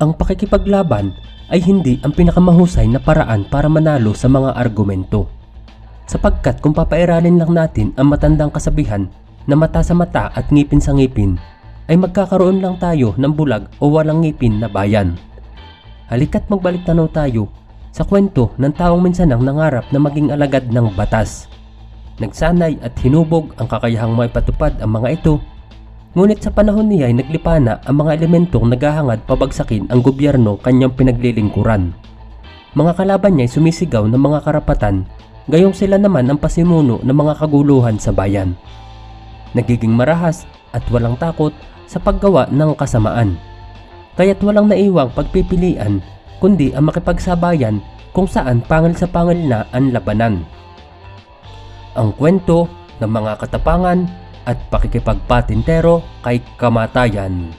Ang pakikipaglaban ay hindi ang pinakamahusay na paraan para manalo sa mga argumento. Sapagkat kung papairalin lang natin ang matandang kasabihan na mata sa mata at ngipin sa ngipin, ay magkakaroon lang tayo ng bulag o walang ngipin na bayan. Halika't magbalik tanaw tayo sa kwento ng taong minsanang nangarap na maging alagad ng batas. Nagsanay at hinubog ang kakayahang maipatupad ang mga ito Ngunit sa panahon niya ay naglipa na ang mga elementong naghahangad pabagsakin ang gobyerno kanyang pinaglilingkuran. Mga kalaban niya ay sumisigaw ng mga karapatan, gayong sila naman ang pasimuno ng mga kaguluhan sa bayan. Nagiging marahas at walang takot sa paggawa ng kasamaan. Kaya't walang naiwang pagpipilian kundi ang makipagsabayan kung saan pangil sa pangil na ang labanan. Ang kwento ng mga katapangan at pakikipagpatintero kay kamatayan.